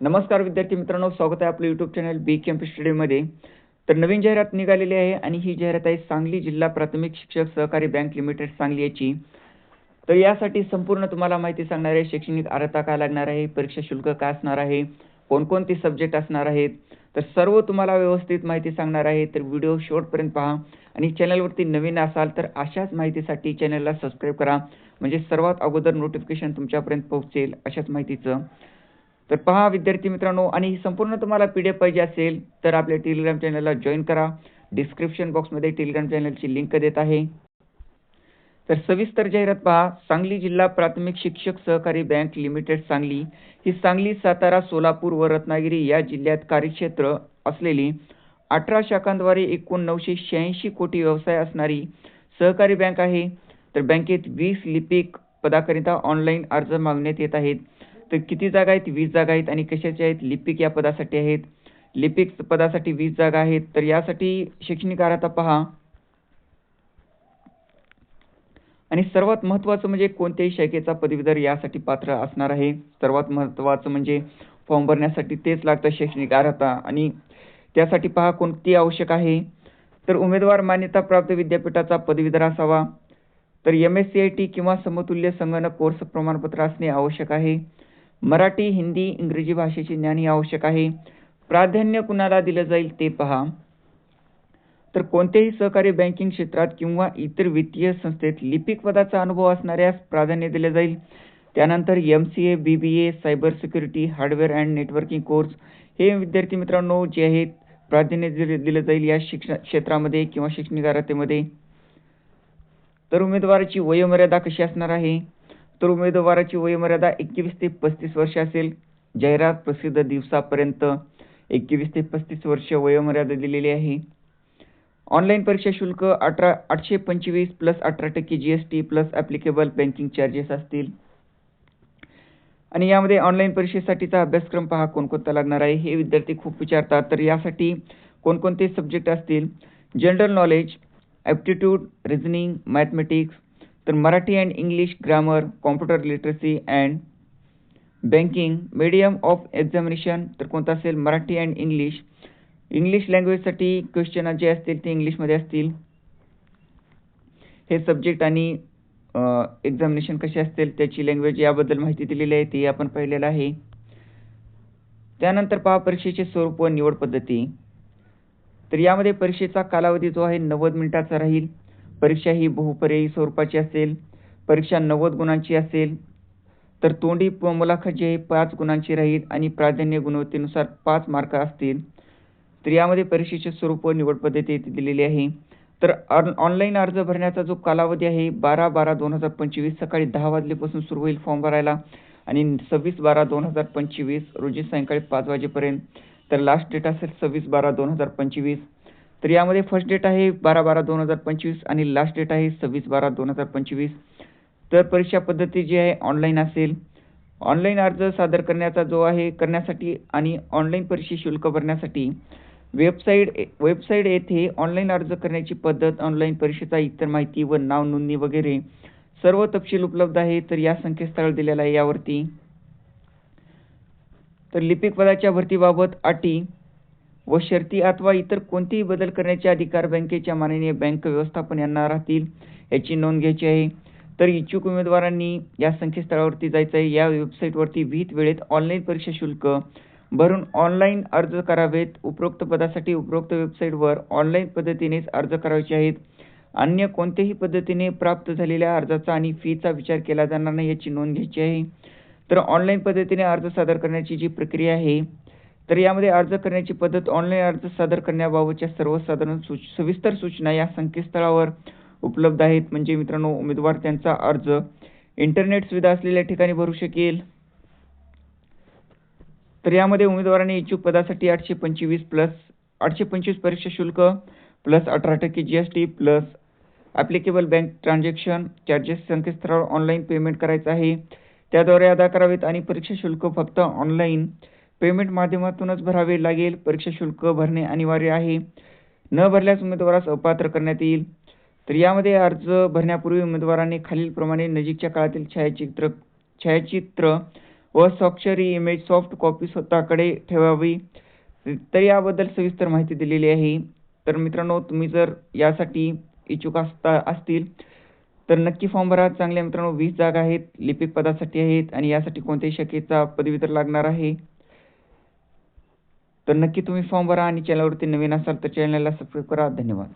नमस्कार विद्यार्थी मित्रांनो स्वागत आहे आपलं युट्यूब चॅनल बी कॅम्प स्टडीमध्ये तर नवीन जाहिरात निघालेली आहे आणि ही जाहिरात आहे सांगली जिल्हा प्राथमिक शिक्षक सहकारी बँक लिमिटेड सांगली याची. तर यासाठी संपूर्ण तुम्हाला माहिती सांगणार आहे शैक्षणिक अर्हता काय लागणार आहे परीक्षा शुल्क काय असणार आहे कोणकोणते सब्जेक्ट असणार आहेत. तर सर्व तुम्हाला व्यवस्थित माहिती सांगणार आहे तर व्हिडिओ शेवटपर्यंत पहा. आणि चॅनलवरती नवीन असाल तर अशाच माहितीसाठी चॅनलला सबस्क्राईब करा. म्हणजे सर्वात अगोदर नोटिफिकेशन तुमच्यापर्यंत पोहोचेल अशाच माहितीचं. तर पहा विद्यार्थी मित्रांनो आणि ही संपूर्ण तुम्हाला पी डी एफ पाहिजे असेल तर आपल्या टेलिग्राम चॅनलला जॉईन करा. डिस्क्रिप्शन बॉक्समध्ये टेलिग्राम चॅनलची लिंक देत आहे. तर सविस्तर जाहिरात पहा. सांगली जिल्हा प्राथमिक शिक्षक सहकारी बँक लिमिटेड सांगली ही सांगली सातारा सोलापूर व रत्नागिरी या जिल्ह्यात कार्यक्षेत्र असलेली अठरा शाखांद्वारे एकूण नऊशे शहाऐंशी कोटी व्यवसाय असणारी सहकारी बँक आहे. तर बँकेत वीस लिपिक पदाकरिता ऑनलाईन अर्ज मागण्यात येत आहेत. तर किती जागा आहेत? वीस जागा आहेत. आणि कशाच्या आहेत? लिपिक या पदासाठी आहेत. लिपिक पदासाठी वीस जागा आहेत. तर यासाठी शैक्षणिक अर्हता पहा. आणि सर्वात महत्त्वाचं म्हणजे कोणत्याही शाखेचा पदवीधर यासाठी पात्र असणार आहे. सर्वात महत्त्वाचं म्हणजे फॉर्म भरण्यासाठी तेच लागतं शैक्षणिक अर्हता आणि त्यासाठी पहा कोणती आवश्यक आहे. तर उमेदवार मान्यता प्राप्त विद्यापीठाचा पदवीधर असावा. तर M S C I T किंवा समतुल्य संगणक कोर्स प्रमाणपत्र असणे आवश्यक आहे. मराठी हिंदी इंग्रजी भाषेचे ज्ञान आवश्यक आहे. प्राधान्य कुणाला दिलं जाईल ते पहा. तर कोणत्याही सहकारी बँकिंग क्षेत्रात किंवा इतर वित्तीय संस्थेत लिपिक पदाचा अनुभव असणाऱ्यास प्राधान्य दिले जाईल. त्यानंतर M C A B B A cyber security hardware and networking course हे विद्यार्थी मित्रांनो जे आहेत प्राधान्य दिले दिलं जाईल या शिक्षण क्षेत्रामध्ये किंवा शैक्षणिक अर्हतेमध्ये तर उमेदवाराची वयोमर्यादा कशी असणार आहे? तर उमेदवाराची वयोमर्यादा एकवीस ते पस्तीस वर्ष असेल. जाहिरात प्रसिद्ध दिवसापर्यंत एकवीस ते पस्तीस वर्ष वयोमर्यादा दिलेली आहे. ऑनलाईन परीक्षा शुल्क अठरा आठशे पंचवीस प्लस अठरा टक्के G S T plus applicable banking charges असतील. आणि यामध्ये ऑनलाईन परीक्षेसाठीचा अभ्यासक्रम पहा कोणकोणता लागणार आहे हे विद्यार्थी खूप विचारतात. तर यासाठी कोणकोणते सब्जेक्ट असतील? General knowledge aptitude reasoning mathematics तर Marathi and English grammar computer literacy and banking medium of examination तर कोणतं असेल मराठी अँड इंग्लिश. इंग्लिश लँग्वेजसाठी क्वेश्चन जे असतील ते इंग्लिशमध्ये असतील. हे सब्जेक्ट आणि एक्झामिनेशन कसे असतील त्याची लँग्वेज याबद्दल माहिती दिलेली आहे ती आपण पाहिलेलं आहे. त्यानंतर पहा परीक्षेचे स्वरूप व निवड पद्धती. तर यामध्ये परीक्षेचा कालावधी जो आहे नव्वद मिनिटाचा राहील. परीक्षा ही बहुपर्यायी स्वरूपाची असेल परीक्षा नव्वद गुणांची असेल तर तोंडी मुलाखत जी आहे पाच गुणांची राहील आणि प्राधान्य गुणवत्तेनुसार पाच मार्क असतील. तर यामध्ये परीक्षेचे स्वरूप व निवड पद्धती दिलेली आहे. तर ऑनलाईन अर्ज भरण्याचा जो कालावधी आहे बारा बारा दोन हजार पंचवीस सकाळी दहा वाजल्यापासून सुरू होईल फॉर्म भरायला आणि सव्वीस बारा दोन हजार पंचवीस रोजी सायंकाळी पाच वाजेपर्यंत. तर लास्ट डेट असेल सव्वीस बारा दोन हजार पंचवीस. तर यामध्ये फर्स्ट डेट आहे बारा बारा दोन हजार पंचवीस आणि लास्ट डेट आहे सव्वीस बारा दोन हजार पंचवीस. तर परीक्षा पद्धती जी आहे ऑनलाईन असेल. ऑनलाईन अर्ज सादर करण्याचा जो आहे करण्यासाठी आणि ऑनलाईन परीक्षा शुल्क भरण्यासाठी वेबसाईट वेबसाईट येथे ऑनलाईन अर्ज करण्याची पद्धत ऑनलाईन परीक्षेचा इतर माहिती व नाव नोंदणी वगैरे सर्व तपशील उपलब्ध आहे. तर या संकेतस्थळ दिलेला आहे यावरती. तर लिपिक पदाच्या भरतीबाबत अटी व शर्ती अथवा इतर कोणतेही बदल करण्याचे अधिकार बँकेच्या माननीय बँक व्यवस्थापन यांना राहतील याची नोंद घ्यायची आहे. तर इच्छुक उमेदवारांनी या संकेतस्थळावरती जायचं आहे या वेबसाईटवरती विहित वेळेत ऑनलाईन परीक्षा शुल्क भरून ऑनलाईन अर्ज करावेत. उपरोक्त पदासाठी उपरोक्त वेबसाईटवर ऑनलाईन पद्धतीनेच अर्ज करायचे आहेत. अन्य कोणत्याही पद्धतीने प्राप्त झालेल्या अर्जाचा आणि फीचा विचार केला जाणार नाही याची नोंद घ्यायची आहे. तर ऑनलाईन पद्धतीने अर्ज सादर करण्याची जी प्रक्रिया आहे तर यामध्ये अर्ज करण्याची पद्धत ऑनलाईन अर्ज सादर करण्याबाबतच्या सर्वसाधारण सूच सविस्तर सूचना या संकेतस्थळावर उपलब्ध आहेत. म्हणजे मित्रांनो उमेदवार त्यांचा अर्ज इंटरनेट सुविधा असलेल्या ठिकाणी भरू शकेल. तर यामध्ये उमेदवारांनी इच्छुक पदासाठी आठशे पंचवीस प्लस आठशे पंचवीस परीक्षा शुल्क प्लस अठरा टक्के G S T plus applicable bank transaction charges संकेतस्थळावर ऑनलाईन पेमेंट करायचं आहे. त्याद्वारे अदा करावेत आणि परीक्षा शुल्क फक्त ऑनलाईन पेमेंट माध्यमातूनच भरावे लागेल. परीक्षा शुल्क भरणे अनिवार्य आहे. न भरल्यास उमेदवारास अपात्र करण्यात येईल. तर यामध्ये अर्ज भरण्यापूर्वी उमेदवारांनी खालीलप्रमाणे नजीकच्या काळातील छायाचित्र छायाचित्र व स्वाक्षरी इमेज सॉफ्ट कॉपी स्वतःकडे ठेवावी. तर याबद्दल सविस्तर माहिती दिलेली आहे. तर मित्रांनो तुम्ही जर यासाठी इच्छुक असता असतील तर नक्की फॉर्म भरा. चांगल्या मित्रांनो वीस जागा आहेत लिपिक पदासाठी आहेत आणि यासाठी कोणत्याही शाखेचा पदवीधर लागणार आहे. तर नक्की तुम्ही फॉर्म भरा आणि चॅनलवरती नवीन असाल तर चॅनलला सबस्क्राईब करा. धन्यवाद.